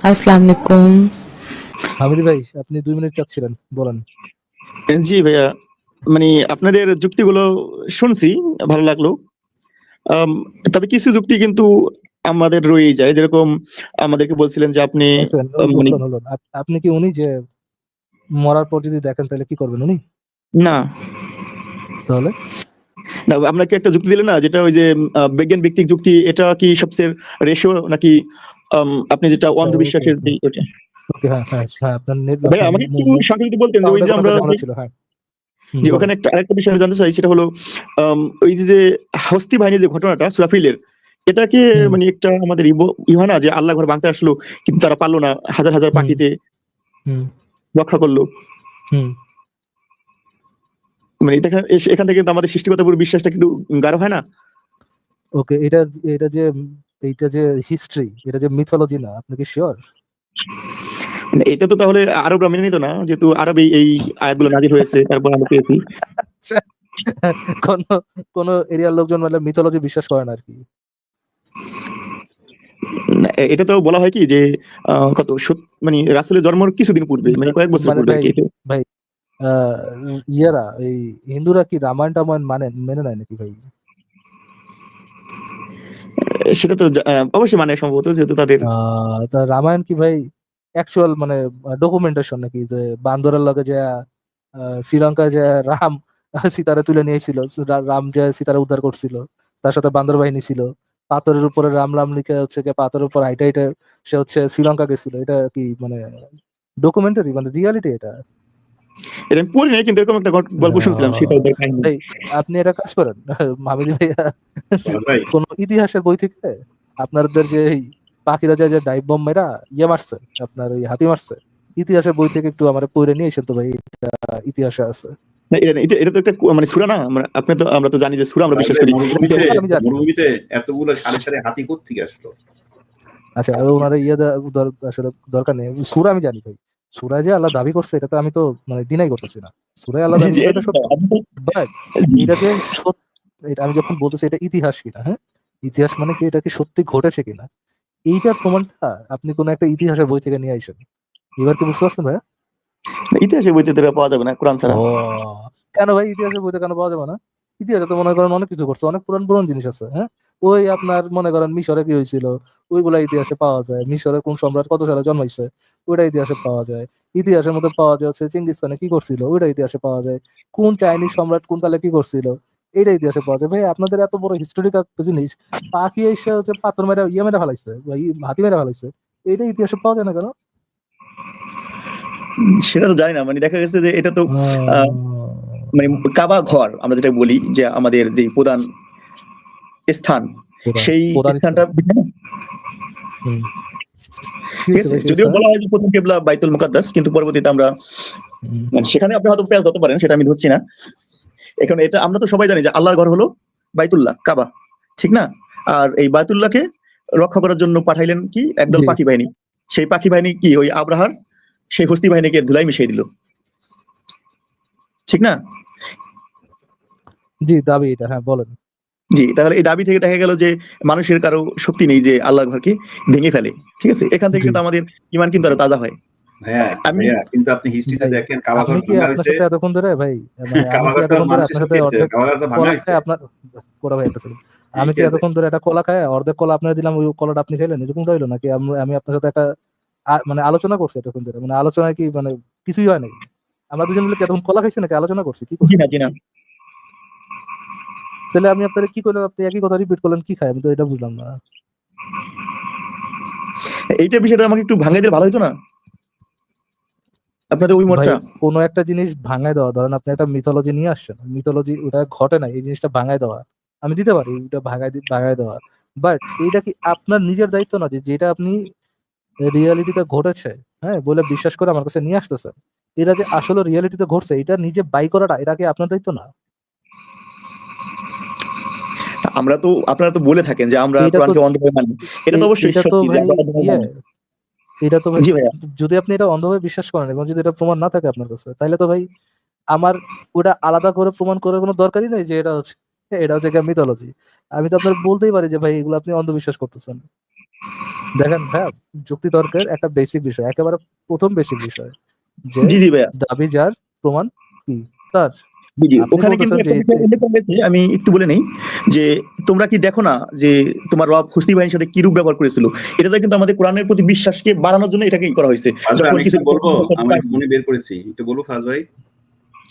আসসালামু আলাইকুম। হামিদ ভাই আপনি দুই মিনিট চাচ্ছিলেন বলেন। জি ভাইয়া মানে আপনাদের যুক্তিগুলো শুনছি ভালো লাগল। তবে কিছু যুক্তি কিন্তু আমাদের রয়েই যায়। যেরকম আমাদেরকে বলছিলেন যে আপনি আচ্ছা, মানে আপনি কি উনি যে মরার পর যদি দেখেন তাহলে কি করবেন উনি? না। তাহলে? না আপনাকে একটা যুক্তি দিলেন না যেটা ওই যে আহ, বিজ্ঞান ভিত্তিক যুক্তি এটা কি সবচেয়ে রেশো নাকি আপনি যেটা আচ্ছা, অন্ধবিশ্বাসের যে ওটা ওকে। হ্যাঁ হ্যাঁ হ্যাঁ আমাকে একটু যদি বলতেন যে ওই যে আমরা যে ওখানে একটা আরেকটা বিষয় জানতে চাই সেটা হলো ওই যে যে হস্তি বাহিনীর যে ঘটনাটা সুরাফিলের এটাকে মানে একটা আমাদের ইব- ই হয় না যে আল্লাহ ঘর ভাঙতে আসলো কিন্তু তারা পারল না হাজার হাজার পাখিতে রক্ষা করল? মানে এখান- থেকে কিন্তু আমাদের সৃষ্টিগত পুরো বিশ্বাসটা কিন্তু গাঢ় হয় না? ওকে এটা এটা যে এইটা যে হিস্ট্রি এটা যে মিথোলজি না আপনি কি শিওর মানে এটা তো তাহলে আরবরা মেনে নিত না যেহেতু আরব এই- আয়াতগুলো নাজির হয়েছে তারপর আমরা পেয়েছি। কোন কোন এরিয়ার লোকজন মানে মিথোলজি বিশ্বাস করে না আর কি। এটা তো বলা হয় কি যে কত মানে রাসুলের জন্মের কিছুদিন পূর্বে মানে কয়েক বছর মানে পূর্বে কি ভাই, আহ, ইয়েরা এই হিন্দুরা কি রামায়ণ টামায়ণ মানে মেনে নেয় নাকি ভাই? সেটা তো অবশ্যই মানে সম্ভবত যেহেতু তাদের রামায়ণ কি ভাই অ্যাকচুয়াল মানে ডকুমেন্টেশন নাকি? যে বান্দরের লগে যে আহ, শ্রীলঙ্কায় যে রাম সীতারে তুলে নিয়েছিল রাম যে সীতারে উদ্ধার করছিল তার সাথে বান্দর বাহিনী ছিল। পাথরের উপরে রাম রাম লিখে হচ্ছে কি পাথরের উপর হাইটে হাইটে সে হচ্ছে শ্রীলঙ্কা গেছিল। এটা কি মানে ডকুমেন্টারি মানে রিয়ালিটি এটা? এটা আমি পড়ি নাই কিন্তু এরকম একটা গল্প- গল্প শুনছিলাম সেটা। আপনি এটা কাজ করেন মামিদি ভাইয়া কোন ইতিহাসের বই থেকে আপনাদের যে এই পাখিরা যে ডাইভ বম মেরা ইয়ে মারছে আপনার ওই হাতি মারছে ইতিহাসের বই থেকে একটু আমার পড়ে নিয়ে এসেন তো ভাই এটা ইতিহাসে আছে এটা- এটা এটা তো একটা মানে সুরা না আপনি তো আমরা তো জানি যে সুরা আমরা বিশ্বাস করি মরুভূমিতে এতগুলো হাতি আসলো আচ্ছা আর ওনার ইয়ে আসলে দরকার নেই সুরা আমি জানি ভাই সুরা যে আল্লাহ দাবি করছে এটা তো আমি তো মানে ডিনাই করতেছি না। সুরাই আল্লাহ দাবি এটা এটা সত্য। বাট এটা যে এটা আমি যখন বলতেছি এটা ইতিহাস কিনা হ্যাঁ? ইতিহাস মানে কি এটা কি সত্যি ঘটেছে কিনা? এইটার প্রমাণটা আপনি কোন একটা ইতিহাসের বই থেকে নিয়ে আইসেন। এবার কি বুঝতে পারছেন ভাই ইতিহাসে বইতে তো পাওয়া যাবে না কোরআন ছাড়া। কেন ভাই ইতিহাসের বইতে কেন পাওয়া যাবে না? ইতিহাসে তো মনে করেন অনেক কিছু করছে অনেক পুরান পুরান জিনিস আছে হ্যাঁ? ওই আপনার মনে করেন মিশরে কি হয়েছিল? ওইগুলা ইতিহাসে পাওয়া যায়। মিশরে কোন সম্রাট কত সালে জন্মাইছে? ওইটা ইতিহাসে পাওয়া যায়। ইতিহাসের মধ্যে পাওয়া যায় হচ্ছে চিঙ্গিস খানে কি করছিল? ওইটা ইতিহাসে পাওয়া যায়। কোন চাইনিজ সম্রাট কোন কালে কি করছিল? এইটা ইতিহাসে পাওয়া যায়। ভাই আপনাদের এত বড় হিস্টোরিক্যাল জিনিস পাখি এসে হচ্ছে পাথর মেরে ইয়ে মেরে ফেলাইছে বা ই- হাতি মেরে ফেলাইছে এইটা ইতিহাসে পাওয়া যায় না কেন? সেটা তো জানি না মানে দেখা গেছে যে এটা তো মানে কাবা ঘর আমরা যেটা বলি যে আমাদের যে প্রধান স্থান সেই স্থানটা হুম। ঠিক আছে যদিও বলা হয় যে প্রথম কেবলা বাইতুল মুকাদ্দাস কিন্তু পরবর্তীতে আমরা মানে সেখানে আপনি হয়তো পেঁয়াজ ধরতে পারেন সেটা আমি ধরছি না। এখন এটা আমরা তো সবাই জানি যে আল্লাহর ঘর হলো বাইতুল্লাহ কাবা ঠিক না? আর এই বাইতুল্লাহকে রক্ষা করার জন্য পাঠাইলেন কি? একদল পাখি বাহিনী। সেই পাখি বাহিনী কি? ওই আব্রাহার সেই হস্তি বাহিনীকে ধুলাই মিশিয়ে দিল। ঠিক না? জি দাবি এটা হ্যাঁ বলেন। জি তাহলে এই দাবি থেকে দেখা গেল যে মানুষের কারও শক্তি নেই যে আল্লাহর ঘরকে ভেঙে ফেলে ঠিক আছে? এখান থেকে কিন্তু আমাদের ইমান কিন্তু আরও তাজা হয়। আমি- কিন্তু আপনি হিস্ট্রিতে দেখেন কাবাঘর কি ভাঙা হয়েছে। এতক্ষণ ধরে? ভাই মানে আমি কি কাবাঘর তো মানুষের সাথে শক্তি আছে অর্ধেক কাবাঘর তো ভাঙা হয়েছে। আপনার কোরা ভাই একটা আমি কি এতক্ষণ ধরে একটা কলা খায় অর্ধেক কলা আপনার দিলাম ওই কলাটা আপনি খাইলেন এরকম হইল নাকি? আমি আমি আপনার সাথে একটা মানে আলোচনা করছি এতক্ষণ ধরে। মানে আলোচনায় কি মানে কিছুই হয় নাকি আমরা দুজন মিলে কি এতক্ষণ কলা খাইছি নাকি? আলোচনা করছি কি করছি? তাহলে আমি আপনার কি করলাম? আপনি একই কথা রিপিট করলেন কি খাই আমি তো এটা বুঝলাম না। এইটা বিষয়টা আমাকে একটু ভাঙাই দিলে ভালো হতো না? আপনাদের ওই মতটা কোনো একটা জিনিস ভাঙায় দেওয়া ধরেন আপনি একটা মিথোলজি নিয়ে আসছেন মিথোলজি ওটা ঘটে না এই জিনিসটা ভাঙায় দেওয়া আমি দিতে পারি ওটা ভাঙায় ভাঙায় দেওয়া। বাট এইটা কি আপনার নিজের দায়িত্ব না যে যেটা আপনি রিয়ালিটিতে ঘটেছে হ্যাঁ? বলে বিশ্বাস করে আমার কাছে নিয়ে আসতেছেন। এটা যে আসলে রিয়ালিটিতে ঘটছে এটা নিজে বাই করাটা এটা কি আপনার দায়িত্ব না? আমরা তো আপনারা তো বলে থাকেন যে আমরা কোরআনকে অন্ধভাবে মানি। এটা তো অবশ্যই এটা তো ভাই ইয়ে। এটা তো ভাই যদি আপনি এটা অন্ধভাবে বিশ্বাস করেন এবং যদি এটা প্রমাণ না থাকে আপনার কাছে তাহলে তো ভাই আমার ওটা আলাদা করে প্রমাণ করার কোনো দরকারই নেই যে এটা হচ্ছে এটা হচ্ছে মিথোলজি আমি তো আপনার বলতেই পারি যে ভাই এগুলো আপনি অন্ধবিশ্বাস করতেছেন। দেখেন ভাইয়া যুক্তি তর্কের একটা বেসিক বিষয় একেবারে প্রথম বেসিক বিষয় যে জি জি ভাইয়া। দাবি যার প্রমাণ কি? তার। ওখানে কিন্তু আমি একটু বলে নেই যে তোমরা কি দেখো না যে তোমার রব হুসনি বাহিনীর সাথে কি রূপ ব্যবহার করেছিল? এটাতে কিন্তু আমাদের কোরআনের প্রতি বিশ্বাসকে বাড়ানোর জন্য এটাকে করা হয়েছে। আচ্ছা আমি কিছু বলব আমার মনে বের করেছি। একটু বলব ফাজ ভাই?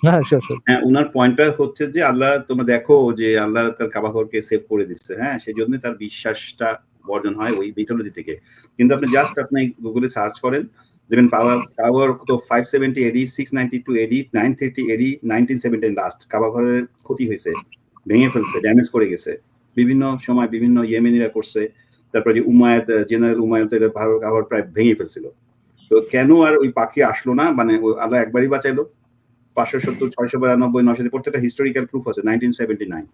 হ্যাঁ হ্যাঁ উনার পয়েন্টটা হচ্ছে যে আল্লাহ তোমরা দেখো যে আল্লাহ তার কাবাঘরকে সেভ করে দিচ্ছে। হ্যাঁ সেই জন্য তার বিশ্বাসটা বর্জন হয় ওই মিথোলজি থেকে। কিন্তু আপনি জাস্ট আপনি গুগলে সার্চ করেন দেখবেন পাওয়ার কাবাঘর তো two AD nine thirty AD nineteen seventeen last কাবাঘরের ক্ষতি হয়েছে, ভেঙে ফেলছে ড্যামেজ করে গেছে। বিভিন্ন সময় বিভিন্ন ইয়েমেনিরা করছে, তারপরে যে উমায়ত, জেনারেল উমায়ত এটা ভারত কাবাঘর প্রায় ভেঙে ফেলছিল। তো কেন আর ওই পাখি আসলো না? মানে আল্লাহ একবারই বাঁচাইলো। পাঁচশো সত্তর, ছয়শো বিরানব্বই নশো প্রত্যেকটা হিস্টোরিক্যাল প্রুফ আছে নাইনটিন সেভেন্টি নাইন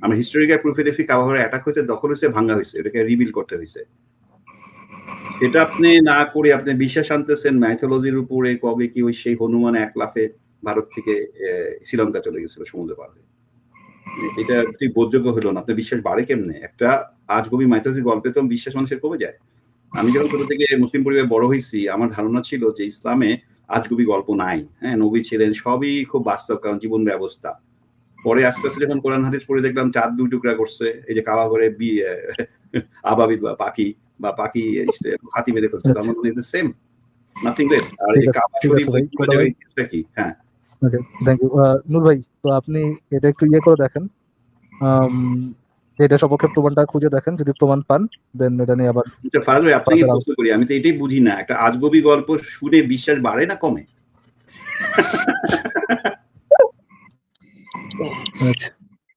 আমরা হিস্টোরিক্যাল প্রুফে দেখছি কাবাহরে অ্যাটাক হয়েছে, দখল হয়েছে ভাঙা হয়েছে, এটাকে রিবিল করতে হয়েছে। এটা আপনি না করে আপনি বিশ্বাস আনতেছেন ম্যাথোলজির উপরে, কবে কি ওই সেই হনুমান এক লাফে ভারত থেকে শ্রীলঙ্কা চলে গেছিল সমুদ্র পার হয়ে? এটা ঠিক বোধযোগ্য হলো না। আপনার বিশ্বাস বাড়ে কেমনে? একটা আজগবি মাইথোলজি গল্পে তো বিশ্বাস মানুষের কমে যায়। আমি যখন ছোট থেকে মুসলিম পরিবারে বড় হয়েছি, আমার ধারণা ছিল যে ইসলামে আজগুবি গল্প নাই। হ্যাঁ নবী ছিলেন সবই খুব বাস্তব, কারণ জীবন ব্যবস্থা। পরে আস্তে আস্তে যখন কোরআন হাদিস পড়ে দেখলাম চাঁদ দুই টুকরা করছে, এই যে কাবা করে বি আবাবিদ বা পাখি। বা পাখি হাতি মেরে ফেলছে। তার মানে সেম নাথিং লেস আর এই কাবা শরীফ কি? হ্যাঁ। ওকে থ্যাংক ইউ নূর ভাই তো আপনি এটা একটু ইয়ে করে দেখেন। এটা সপক্ষে প্রমাণটা খুঁজে দেখেন যদি প্রমাণ পান দেন এটা নিয়ে আবার আচ্ছা ফারাজ ভাই আপনাকে প্রশ্ন করি আমি তো এটাই বুঝি না। একটা আজগবি গল্প শুনে বিশ্বাস বাড়ে না কমে? আচ্ছা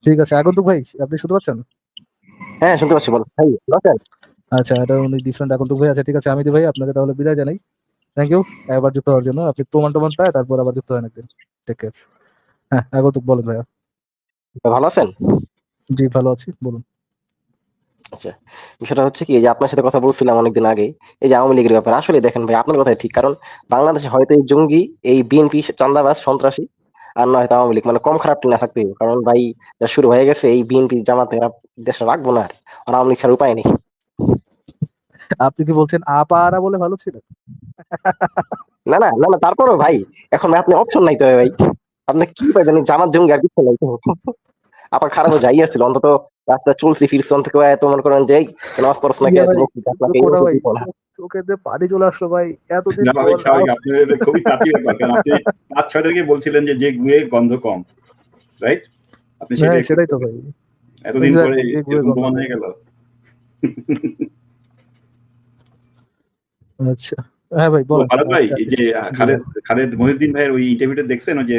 ঠিক আছে। আগন্তুক ভাই আপনি শুনতে পাচ্ছেন? হ্যাঁ শুনতে পাচ্ছি বল। ভাই? আচ্ছা এটা উনি ডিফারেন্ট আগন্তুক ভাই আছে ঠিক আছে? আমি ভাই আপনাকে তাহলে বিদায় জানাই। থ্যাংক ইউ একবার যুক্ত হওয়ার জন্য। আপনি প্রমাণ টমান পায় তারপর আবার যুক্ত হয় একদিন। টেক কেয়ার হ্যাঁ আগন্তুক বলেন ভাইয়া। ভাই, ভালো আছেন? জি ভালো আছি। বলুন। আচ্ছা বিষয়টা হচ্ছে কি যে আপনার সাথে কথা বলছিলাম অনেকদিন আগে এই যে আওয়ামী লীগের ব্যাপারে আসলে দেখেন ভাই আপনার কথাই ঠিক। কারণ বাংলাদেশে হয়তো এই জঙ্গি এই বিএনপি চান্দাবাজ সন্ত্রাসী আর না হয়তো আওয়ামী লীগ মানে কম খারাপ না থাকতে কারণ ভাই যা শুরু হয়ে গেছে এই বিএনপি জামাতে দেশটা রাখব না আর। আর আওয়ামী লীগ ছাড়া উপায় নেই। আপনি কি বলছেন আপারা বলে ভালো ছিল না না না না তারপরেও ভাই এখন ভাই আপনি অপশন নাই তো ভাই। আপনি কি পাইবেন জামাত জঙ্গি আর কিছু নাই তো। আবার খারাপ যাই আসছিল অন্তত রাস্তা চলছি ফিরছি অন্তত এত মনে করেন যে এই নামাজ পড়ছ নাকি এত ভাই, ভাই দিয়ে পানি চলে আসলো ভাই এতদিন না ভাই স্বাভাবিক আপনার খুবই কাছি ব্যাপার কারণ আপনি পাঁচ ছয় তারিখে বলছিলেন যে যে গুয়ে গন্ধ কম রাইট আপনি হ্যাঁ সেটাই সেটাই তো ভাই। এতদিন Exactly, পরে গন্ধ হয়ে গেল। আচ্ছা। হ্যাঁ ভাই বলেন। ভারত ভাই এই যে আহ, খালেদ খালেদ মহিউদ্দিন ভাইয়ের ওই ইন্টারভিউটা দেখছেন? ওই যে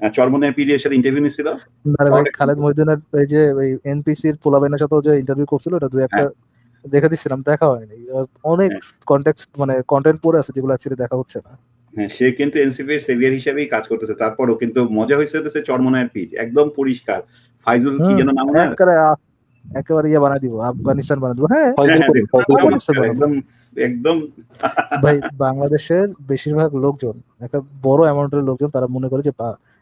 চরমনের পিডিএর সাথে ইন্টারভিউ নিছিল না ভাই খালেদ মহিউদ্দিনের এই যে ওই এনপিসির পোলাবেনের সাথে যে ইন্টারভিউ করছিল ওটা দুই একটা দেখে দিচ্ছিলাম দেখা হয়নি। অনেক হ্যাঁ। মানে কন্টেন্ট পড়ে আছে যেগুলো অ্যাকচুয়ালি দেখা হচ্ছে না। হ্যাঁ সে কিন্তু এনসিপির সেভিয়ার হিসেবেই কাজ করতেছে। তারপরও কিন্তু মজা হয়েছে হচ্ছে চরমনের পিঠ একদম পরিষ্কার। ফাইজুল কি যেন নাম ওনার? একেবারে ইয়ে বানা দিব আফগানিস্তান বানা দিব হ্যাঁ। হ্যাঁ, হ্যাঁ, বলব। একদম একদম। ভাই বাংলাদেশের বেশিরভাগ লোকজন একটা বড় অ্যামাউন্টের লোকজন তারা মনে করে যে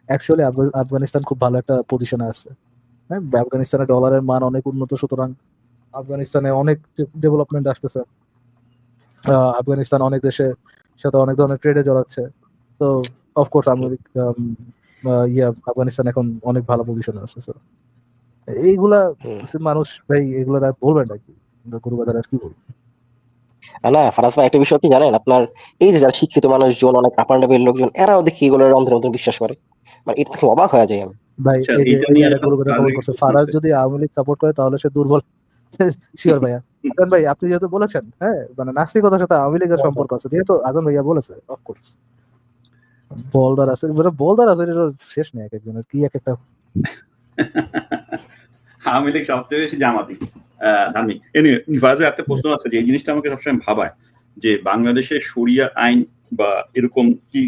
অ্যাকচুয়ালি আফগানিস্তান খুব ভালো একটা পজিশনে আছে। হ্যাঁ আফগানিস্তানের ডলারের মান অনেক উন্নত সুতরাং আফগানিস্তানে অনেক ডেভেলপমেন্ট আসতেছে। আফগানিস্তান অনেক দেশে সাথে অনেক ধরনের ট্রেডে জড়াচ্ছে। তো অফকোর্স আমেরিকা ইয়ে আফগানিস্তান এখন অনেক ভালো পজিশনে আছে এইগুলা মানুষ ভাই এগুলো আর বলবেন নাকি গরু বাজার আর কি বলব? আর না ফারাজ ভাই একটা বিষয় কি জানেন? আপনার এই যে যারা শিক্ষিত মানুষজন অনেক আপার লেভেলের লোকজন এরাও দেখি এগুলো অন্ধের মতন বিশ্বাস করে। মানে এটা থেকে অবাক হয়ে যায় আমি। ভাই আচ্ছা? ফারাজ যদি আওয়ামী লীগ সাপোর্ট করে তাহলে সে দুর্বল। শিওর ভাইয়া। আজান ভাই আপনি যেহেতু বলেছেন হ্যাঁ মানে নাস্তিকতার সাথে আওয়ামী লীগের সম্পর্ক আছে যেহেতু আজান ভাইয়া বলেছে অফকোর্স বলদার আছে মানে বলদার আছে শেষ নেই এক একজনের কি এক একটা আওয়ামী লীগ সবচেয়ে বেশি জামাতি ধার্মিক। এনিওয়ে একটা প্রশ্ন আছে যে এই জিনিসটা আমাকে সবসময় ভাবায় যে বাংলাদেশে সরিয়া আইন বা এরকম কি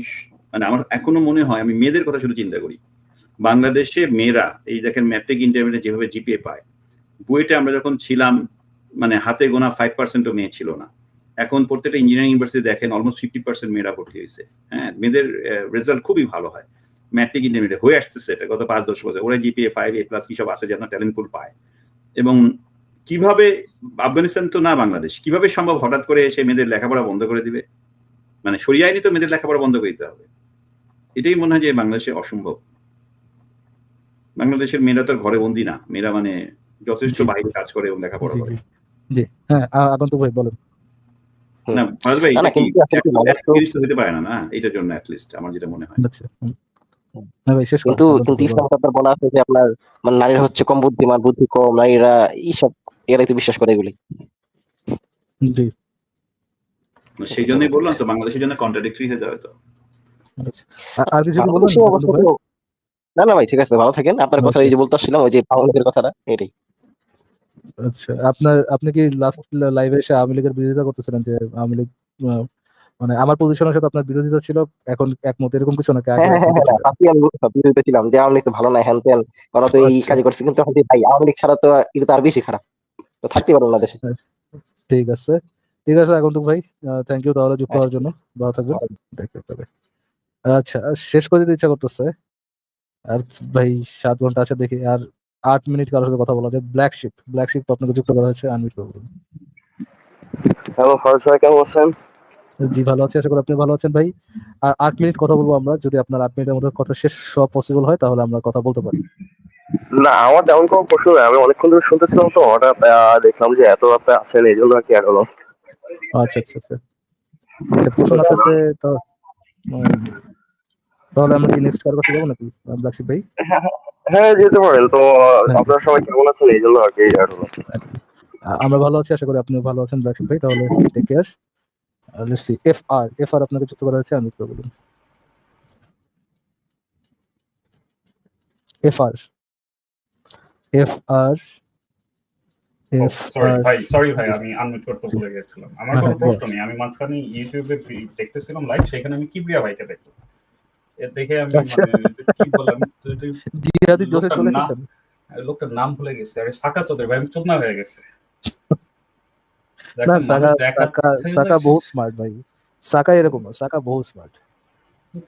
মানে আমার এখনও মনে হয়, আমি মেয়েদের কথা শুধু চিন্তা করি। বাংলাদেশে মেয়েরা, এই দেখেন ম্যাট্রিক ইন্টারমিডিয়েট যেভাবে জিপিএ পায়, বুয়েটে আমরা যখন ছিলাম মানে হাতে গোনা ফাইভ পার্সেন্টও মেয়ে ছিল না। এখন প্রত্যেকটা ইঞ্জিনিয়ারিং ইউনিভার্সিটি দেখেন অলমোস্ট ফিফটি পার্সেন্ট মেয়েরা ভর্তি হয়েছে। হ্যাঁ মেয়েদের রেজাল্ট খুবই ভালো হয়। ম্যাট্রিক ইন্টারমিডিয়েট হয়ে আসতেছে এটা গত পাঁচ দশ বছর। ওরা জিপিএ ফাইভ এ প্লাস কি সব আছে যেন ট্যালেন্ট পুল পায়। এবং কীভাবে আফগানিস্তান তো না বাংলাদেশ কীভাবে সম্ভব হঠাৎ করে এসে মেয়েদের লেখাপড়া বন্ধ করে দিবে? মানে সরিয়ে আইনি তো মেয়েদের লেখাপড়া বন্ধ করে দিতে হবে। এটাই মনে হয় যে বাংলাদেশে অসম্ভব। বাংলাদেশের মেয়েরা তো আর ঘরে বন্দি না। মেয়েরা মানে যথেষ্ট বাইরে কাজ করে এবং লেখাপড়া করে। জি। হ্যাঁ আগন্তুক ভাই বলেন। না ভাই না, এটা কি হতে পারে এটার জন্য অ্যাটলিস্ট আমার যেটা মনে হয়। আচ্ছা। হ্যাঁ কিন্তু ইসলাম বলা আছে যে আপনার মানে নারীরা হচ্ছে কম বুদ্ধিমান বুদ্ধি কম নারীরা এইসব এরাই তো বিশ্বাস করে এগুলি। জি। সেই জন্যই বললাম তো বাংলাদেশের জন্য কন্ট্রাডিক্টরি হয়ে যাবে তো। আচ্ছা। আর- কিছু বলবেন না না ভাই ঠিক আছে ভালো থাকেন। আপনার কথা এই যে বলতে আসছিলাম ওই যে কথাটা এটাই। আচ্ছা আপনার আপনি কি লাস্ট লাইভে এসে আওয়ামী লীগের বিরোধিতা করতেছিলেন যে আওয়ামী লীগ আহ, মানে আমার পজিশনের সাথে আপনার বিরোধিতা ছিল এখন একমত এরকম কিছু নাকি হ্যাঁ হ্যাঁ হ্যাঁ বিরোধিতা ছিলাম যে আওয়ামী লীগ তো ভালো না হ্যান ত্যান ওরা তো এই আচ্ছা। কাজ করছে কিন্তু ভাই আওয়ামী লীগ ছাড়া তো এটা আর বেশি খারাপ। তো থাকতে পারব না দেশে। ঠিক আছে। ঠিক আছে আগন্তুক ভাই থ্যাংক ইউ তাহলে যুক্ত হওয়ার জন্য। ভালো থাকবেন। আচ্ছা। শেষ করে দিতে ইচ্ছা করতেছে। আর ভাই সাত ঘণ্টা আছে দেখি আর আট মিনিট কারোর সাথে কথা বলা যায়। ব্ল্যাক শিপ ব্ল্যাক শিপ আপনাকে যুক্ত করা হয়েছে আনমিট করবেন হ্যালো ফারুক ভাই কেমন আছেন? জি ভালো আছি আশা করি আপনি ভালো আছেন ভাই। আর আট মিনিট কথা বলব আমরা যদি আপনার আট মিনিটের মধ্যে কথা শেষ সব পসিবল হয় তাহলে আমরা কথা বলতে পারি। না আমার তেমন কোনো প্রশ্ন নেই আমি অনেকক্ষণ ধরে শুনতেছিলাম তো হঠাৎ দেখলাম যে এত রাতে আছেন এই জন্য আর কি আর হলো। আচ্ছা আচ্ছা আচ্ছা। আচ্ছা, প্রশ্ন থাকলে তো তাহলে আমরা কি নেক্সট কারোর কাছে যাব নাকি শিপ ভাই? হ্যাঁ যেতে পারেন তো হ্যাঁ। আপনারা সবাই কেমন আছেন এই জন্য আর কি আর হলো। আমরা ভালো আছি আশা করি আপনিও ভালো আছেন ব্ল্যাক ভাই তাহলে take care let's see F R F R আপনাকে যুক্ত করা হয়েছে আমি বলুন F R F R sorry ভাই সরি ভাই আমি আনমিউট করতে ভুলে গেছিলাম। আমার কোনো হ্যাঁ, প্রশ্ন নেই আমি মাঝখানে ইউটিউবে দেখতেছিলাম লাইভ সেখানে আমি কিবরিয়া ভাইকে দেখলাম। এর দেখে আমি আচ্ছা। মানে কি বললাম তো- তো- জিহাদি জোসে লোকটার চলে নাম- লোকটার নাম ভুলে গেছে। আরে সাকা চৌধুরী ভাই আমি চুপনা হয়ে গেছে। না সাকা সাকা বহুত স্মার্ট ভাই। সাকা এরকম সাকা বহুত স্মার্ট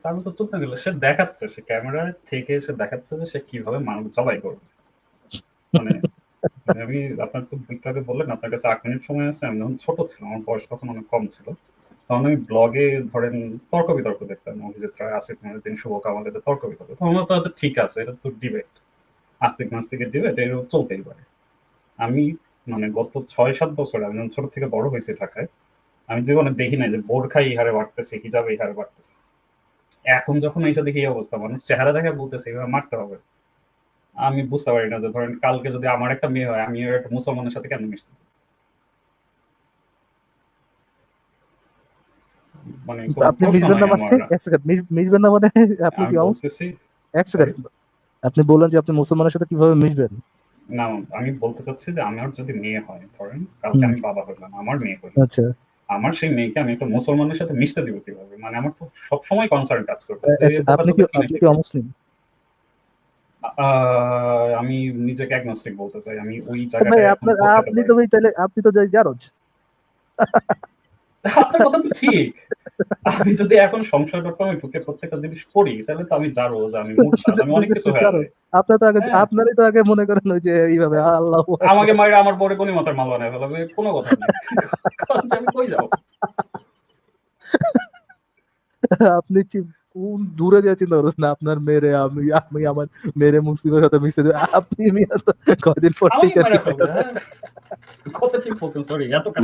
তাহলে তো গেল সে দেখাচ্ছে সে ক্যামেরা থেকে সে দেখাচ্ছে যে সে কীভাবে মানুষ জবাই করবে। মানে মানে আমি আপনার তো বললেন আপনার কাছে আট মিনিট সময় আছে আমি যখন ছোট ছিলাম আমার বয়স তখন অনেক কম ছিল। তখন আমি ব্লগে ধরেন তর্ক বিতর্ক দেখতাম অভিজিৎ রায় আসিফ মহিউদ্দিন শুভ কামালের তর্ক বিতর্ক। তখন হতো আচ্ছা ঠিক আছে এটা তো ডিবেট আস্তিক নাস্তিকের ডিবেট এটা চলতেই পারে। আমি মানে গত ছয় সাত বছর আমি ছোট থেকে বড় হয়েছে ঢাকায় আমি জীবনে দেখি নাই যে বোরখা এই হারে বাড়তেছে হিজাব এই হারে বাড়তেছে। এখন যখন এইটা দেখি এই অবস্থা মানুষ চেহারা দেখে বলতেছে এভাবে মারতে হবে? আমি বুঝতে পারি না যে ধরেন কালকে যদি আমার একটা মেয়ে হয় আমি একটা মুসলমানের সাথে কেন মিশতে মানে কোনো আপনি মিশবেন না মানে এক সেকেন্ড মিশবেন না মানে আপনি কি অবস্থা? এক সেকেন্ড আপনি বললেন যে আপনি মুসলমানের সাথে কীভাবে মিশবেন? না আমি বলতে চাচ্ছি যে আমার যদি মেয়ে হয় ধরেন কালকে আমি বাবা হইলাম আমার মেয়ে হইল আচ্ছা। আমার সেই মেয়েকে আমি একটা মুসলমানের সাথে মিশতে দিব কীভাবে? মানে আমার তো সবসময় কনসার্ন কাজ করবে আচ্ছা, আপনি কি আপনি কি অমুসলিম? আমি নিজেকে অ্যাগনস্টিক বলতে চাই আমি ওই পৌঁছাতে আপনি পারিনি। তো তাহলে আপনি তো যাই জারজ আপনার কথা তো ঠিক। আমি যদি এখন সংশয় ডট কমে ঢুকে প্রত্যেকটা জিনিস পড়ি তাহলে তো আমি জানো যে আমি আমি অনেক কিছু হয়ে আপনার তো আগে হ্যাঁ। আপনারই তো আগে মনে করেন ওই যে এইভাবে আল্লাহ। আমাকে আমার পরে কোনি মাথার মাল বানায় ফেলাবে কোনো কথা নেই। আমি কই যাব? আপনি কোন দূরে যে চিন্তা করছেন না আপনার মেরে আমি আমি আমার মেরে মুসলিমের সাথে মিশতে আপনি মিয়া তো কয়দিন পর টিচার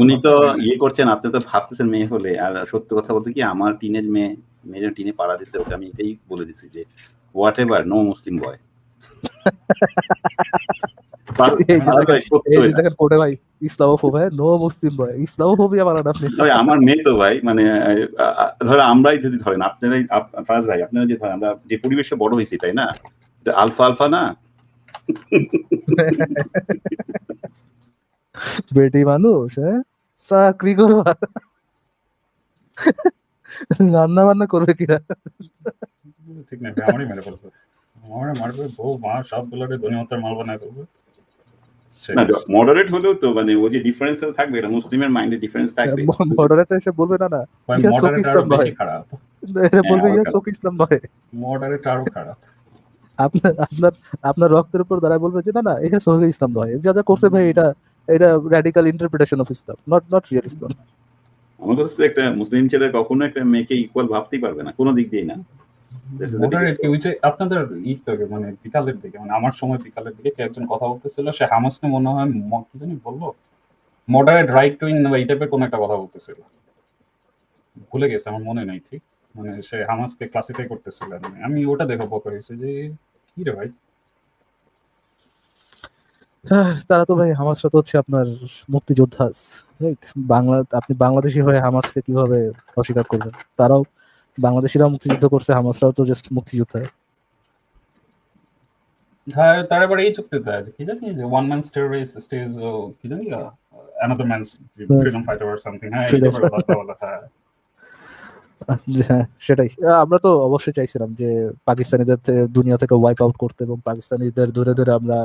উনি তো ইয়ে করছেন আপনি তো ভাবতেছেন মেয়ে হলে। আর সত্য কথা বলতে কি আমার টিনেজ মেয়ে মেয়ে টিনে পাড়া দিচ্ছে ওকে আমি এটাই বলে দিছি যে whatever no Muslim boy আমার মেয়ে তো ভাই মানে ধরো আমরাই যদি ধরেন আপনারাই ফারাজ ভাই আপনারা যে ধরেন আমরা যে পরিবেশে বড় হয়েছি তাই না? আলফা আলফা না? বেটি মানুষ হ্যাঁ? চাকরি করবা। রান্না বান্না করবে কিনা ঠিক না আমারই মেরে আমার মারবে বউ মা সব গুলোকে ধনীমতার মাল বানায় শেষ। না মডারেট হলেও তো মানে ওই যে ডিফারেন্স থাকবে এটা মুসলিমের মাইন্ডে ডিফারেন্স থাকবে। মডারেটর এসে বলবে না না ভাই, moderate শোক আরও ইসলাম বেশি ভাই। খারাপ এটা বলবে হ্যাঁ, ইয়া ওটা। ইসলাম নয়। মডারেট আরও খারাপ। আপনার আপনার আপনার রক্তের উপর দাঁড়ায় বলবে যে না না এটা সহি ইসলাম নয়। যা যা করছে ভাই এটা এটা radical interpretation of Islam not not real Islam আমার কাছে একটা মুসলিম ছেলে কখনো একটা মেয়েকে ইকুয়াল ভাবতেই পারবে না কোনো দিক দিয়ে না। আপনাদের ই থেকে মানে বিকালের দিকে মানে আমার সময় বিকালের দিকে একজন কথা বলতেছিল সে হামাসকে মনে হয় কি জানি বলল মডারেট রাইট উইং এই টাইপের কোন একটা কথা বলতেছিল। ভুলে গেছে আমার মনে নাই ঠিক। মানে সে হামাসকে ক্লাসিফাই করতেছিল। মানে আমি ওটা দেখে বকা হয়েছে যে কি রে ভাই? তারা তো ভাই হামাসরা তো হচ্ছে আপনার মুক্তিযোদ্ধা। বাংলা আপনি বাংলাদেশি হয়ে হামাসকে কীভাবে অস্বীকার করবেন? তারাও বাংলাদেশিরা মুক্তিযুদ্ধ করছে হামাসরাও তো জাস্ট মুক্তিযোদ্ধা। হ্যাঁ তার এবার এই চুক্তিতে আছে কি জানি যে ওয়ান ম্যান স্টেজ স্টেজ কি জানি another man's freedom fighter or something এই Freedom টাইপের কথা বলা হ্যাঁ। হ্যাঁ সেটাই। আমরা তো অবশ্যই চাইছিলাম যে পাকিস্তানিদের দুনিয়া থেকে ওয়াইপ আউট করতে এবং পাকিস্তানিদের ধরে ধরে আমরা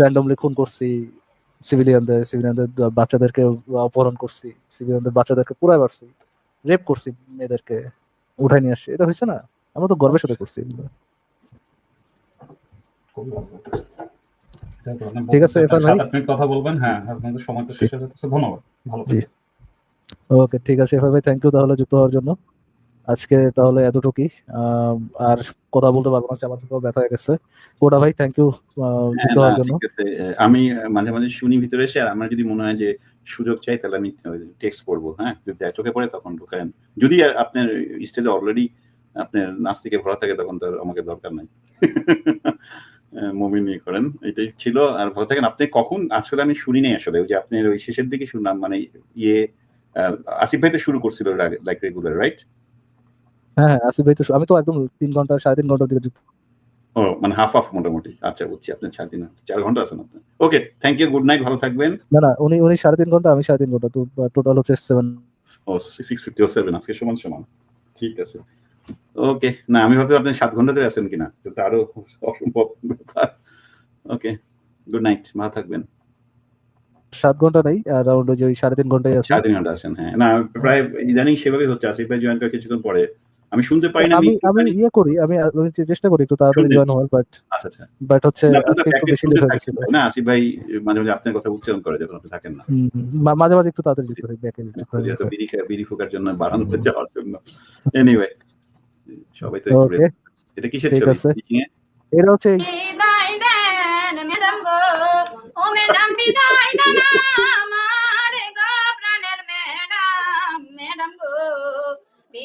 র্যান্ডমলি খুন করছি সিভিলিয়ানদের সিভিলিয়ানদের বাচ্চাদেরকে অপহরণ করছি সিভিলিয়ানদের বাচ্চাদেরকে পুরাই মারছি রেপ করছি মেয়েদেরকে উঠাই নিয়ে আসছি। এটা হয়েছে না? আমরা তো গর্বের সাথে করছি এগুলো। আপনি ঠিক আছে, চান, ভাই। মিনিট কথা বলবেন হ্যাঁ আপনাদের সময় তো শেষ হয়ে যাচ্ছে। ধন্যবাদ। ভালো ওকে ঠিক আছে এভাবে থ্যাংক ইউ তাহলে যুক্ত হওয়ার জন্য। আজকে তাহলে এতটুকুই। আর কথা বলতে পারব না থেকেও ব্যথা হয়ে গেছে। কোটা ভাই থ্যাংক ইউ হওয়ার জন্য। আমি মাঝে মাঝে শুনি ভিতরে এসে আর আমার যদি মনে হয় যে সুযোগ চাই তাহলে আমি টেক্সট করব হ্যাঁ? যদি চোখে পড়ে তখন ঢুকায়েন যদি আপনার স্টেজে অলরেডি আপনার নাস্তিকে ভরা থাকে তখন তো আমাকে দরকার নাই। মুভি নিয়ে করেন এটাই ছিল। আর ভালো থাকেন আপনি কখন আসলে আমি শুনি নাই আসলে ওই যে আপনার ওই শেষের দিকে শুনলাম মানে ইয়ে আসিফ ভাই তো শুরু করছিল লাইক রেগুলার রাইট হ্যাঁ হ্যাঁ আসিফ ভাই তো আমি তো একদম তিন ঘণ্টা সাড়ে তিন ঘণ্টার দিকে ও মানে হাফ হাফ মোটামুটি। আচ্ছা বুঝছি আপনার সাড়ে তিন চার ঘণ্টা আছেন আপনার। Okay thank you good night ভালো থাকবেন। না না উনি উনি সাড়ে তিন ঘণ্টা আমি সাড়ে তিন ঘণ্টা তো টোটাল হচ্ছে সেভেন ও সিক্স ফিফটি ও সেভেন আজকে সমান সমান। ঠিক আছে। ওকে না আমি ভাবছি আপনি সাত ঘণ্টা ধরে আছেন কিনা তো তারও অসম্ভব ব্যাপার। ওকে গুড নাইট ভালো থাকবেন। সাত ঘণ্টা নেই অ্যারাউন্ড ওই সাড়ে তিন ঘন্টাই আছে। সাড়ে তিন ঘণ্টা আছেন হ্যাঁ। না প্রায় ইদানিং সেভাবে হচ্ছে আসিফ ভাই জয়েন করে কিছুক্ষণ পরে। আমি শুনতে পারি না আমি আমি ইয়ে করি আমি আমি চেষ্টা করি একটু তাড়াতাড়ি জয়েন হওয়ার বাট আচ্ছা আচ্ছা বাট হচ্ছে আজকে একটু বেশি লেট হয়ে তাই না আসিফ ভাই মাঝে মাঝে আপনার কথা উচ্চারণ করে যখন আপনি থাকেন না মাঝে মাঝে একটু তাড়াতাড়ি ব্যাকে যুক্ত যেহেতু বিড়ি বিড়ি ফুকার জন্য বারান্দা যাওয়ার জন্য এনিওয়ে সবাই তো ওকে এটা কিসের ঠিক ছবি আছে। এটা হচ্ছে ও ম্যাডাম বিদায় দেন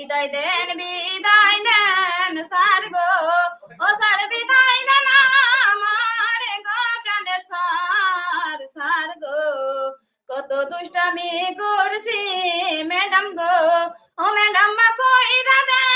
বিদায় দেন বিদায় দেন সার গো ও সার বিদায় দেন আমার গো প্রাণের সার সার গো কত দুষ্টামি করছি, ম্যাডাম গো। ও ম্যাডাম মা কইরা দেন